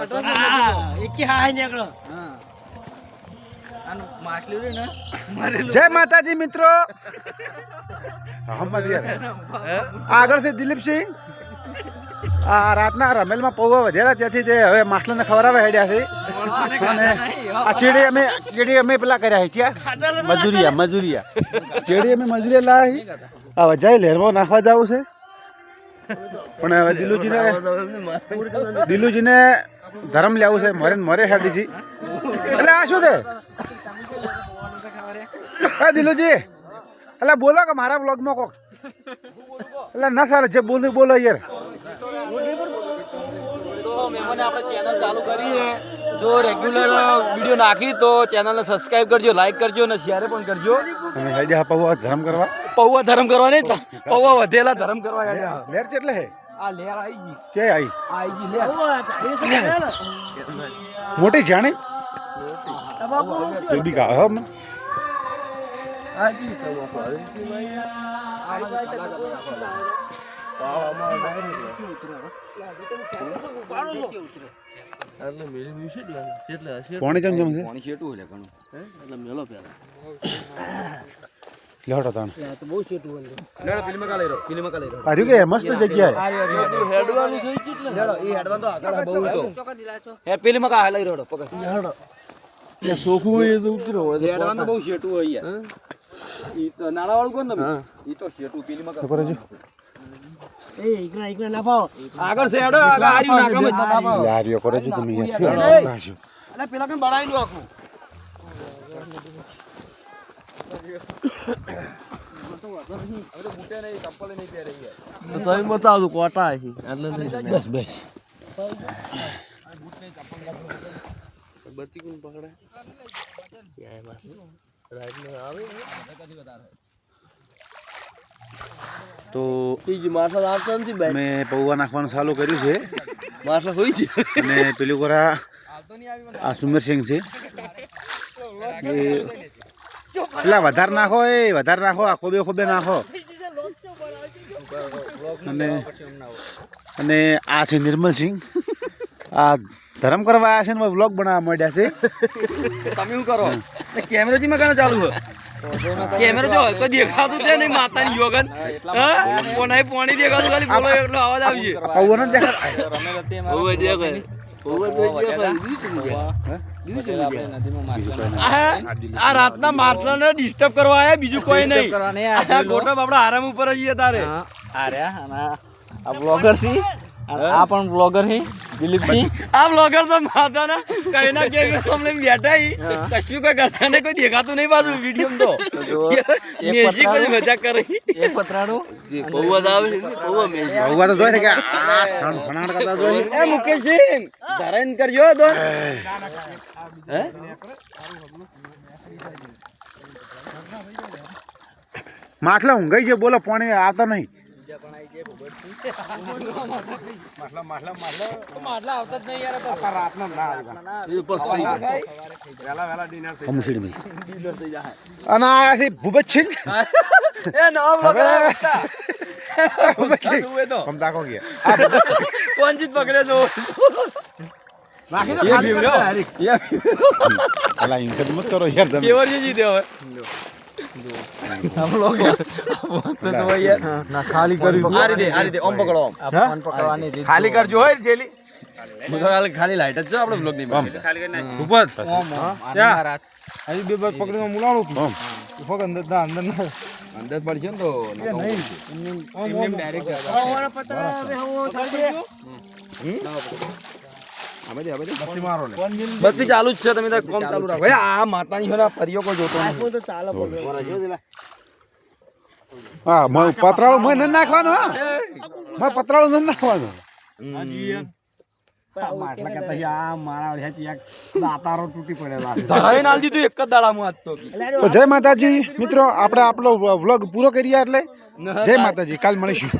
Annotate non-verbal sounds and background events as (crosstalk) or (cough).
એકી હાય નીકળો. આનું માછલી રહ્યું ને મરેલું. જય માતાજી મિત્રો. આગળથી દિલીપસિંહ આ રાતના રમેલમાં પૌવા વધેલા ત્યાંથી જે હવે માછલાને ખવડાવે હેડ્યા છે. અને આ ચેડી અમે ચેડી અમે પેલા કર્યા છે ક્યાં? મજૂરિયા મજૂરિયા. ચેડી અમે મજૂરિયા લાવી આ હવે જાય લહેરમાં નાખવા જવું છે. પણ હવે દિલુજીને દિલુજીને ધરમ લેવું છે મરે મરે હેડી એટલે આ શું છે? હા દિલુજી એટલે બોલો કે મારા બ્લોગમાં કોક. એટલે ના સારું જે બોલ બોલો યાર. તો મહેમાને આપણે ચેનલ ચાલુ કરી છે જો રેગ્યુલર વીડિયો નાખી તો ચેનલને સબસ્ક્રાઇબ કરજો લાઈક કરજો અને શેર પણ કરજો. અને હેડ્યા પૌવા ધરમ કરવા. પૌવા ધર્મ કરવા નહીં પૌવા વધેલા ધર્મ કરવા લેર હે. આ લેર આવી ગઈ. ચે આઈ? આવી ગઈ લેર. મોટી જાણે? એ બી કા હમ પોણી ચમ ચમ છે? પાણી છેટું એટલે ઘણું લેવડો તાણ. લેડો ફિલ્મ કા લઈ ફિલ્મ કા લઈ આર્યું કે? મસ્ત જગ્યાએ. લેડો એ હેડવાન તો આગળ બહુ તો. હે ફિલ્મ કા લઈ રહ્યો પકડ. હેડવાન તો બહુ છેટું હોય યાર ઈ તો નાળા કોણ તમે? ઈ તો છેટું ફિલ્મ કા તો છે એ ઈકરા ઈકરા ના પાવો આગળ છે હેડો આગળ આર્યું નાકામ જ યારીઓ કરે છે? તમે યાર શું નાખ્યું? અલે પેલા કેમ બળાયેલું આખું? તો એમ બતાવું બસ બસ તો ત્રીજી માસા આવતા નથી બેન મેં પૌવા નાખવાનું ચાલુ કર્યું છે. માસા હોય છે અને પેલું કોરા આ સુમેરસિંહ છે. એ એટલે વધારે નાખો એ વધારે નાખો આ ખોબે ખોબે નાખો અને અને આ છે નિર્મલસિંહ. આ ધરમ કરવા આવ્યા છે ને વ્લોગ બનાવવા માંડ્યા છે. તમે શું કરો? કેમેરો જી માં ચાલુ કેમેરો જો કોઈ દેખાતું છે નહીં માતાની યોગન હા કોનાય પાણી દેખાતું ખાલી બોલો એટલો અવાજ આવી છે પૌવો નથી દેખાતો. દેખાય. ઓવે દેખાય. આ આ રાતના માછલાને ડિસ્ટર્બ કરવા આયા બીજું કોઈ નહીં. આ ગોટો આપડા આરામ ઉપર જ તારે. આ બ્લોગર છે આ પણ બ્લોગર છે દિલીપ સિંહ આ બ્લોગર તો માતાના કઈ ના કે તમને બેઠા ઈ કશું કોઈ કરતા ને કોઈ દેખાતું નહીં પાછું વીડિયો તો મેજી કોઈ મજાક કરે એક પતરાડું પૌવા આવે છે પૌવા મેજી પૌવા તો જોઈ છે કે આ સણ સણાટ કરતા જોઈ એ મુકેશસિંહ ધરાઈને કરજો તો માછલા ઊંઘાઈ છે બોલો પાણી આવતા નહીં માટલા આવતા જ નહીં યાર એ પકડી કમુશીડ ભાઈ. અને આ છે ભૂપતસિંહ (laughs) એ નવા બ્લોગર ભૂપતસિંહ જુએ તો કમ તાકો ગયા. કોણ જીત પકડે જો નાખી દો. એ ભીમરો એ પેલા હિંસક મત કરો ખાલી કરી ખાલી કરજો હોય જેલી ખાલી ખાલી લાઈટ જ આપણે બ્લોગ નહીં ઓમ. ઉપર રાત અહીં બે બાર પકડીને મુલાણું અંદર ના અંદર ના અંદર પડશે ને તો નહીં પતરા હવે હું છોડી બત્તી ચાલુ જ છે તમે કોમ ચાલુ રાખો. આ માતાની હોના પરિયો કોઈ જોતો નહીં હું તો ચાલો પડે હા મ પતરાળું મને નથી નાખવાનું હા. માં પતરાળું નથી નાખવાનું. ધરાઈને આલ દીધું એક જ દાડામાં આજ તો. તો જય માતાજી. મિત્રો આપણે આપણો વ્લોગ પૂરો કરીએ એટલે? જય માતાજી કાલ મળીશું.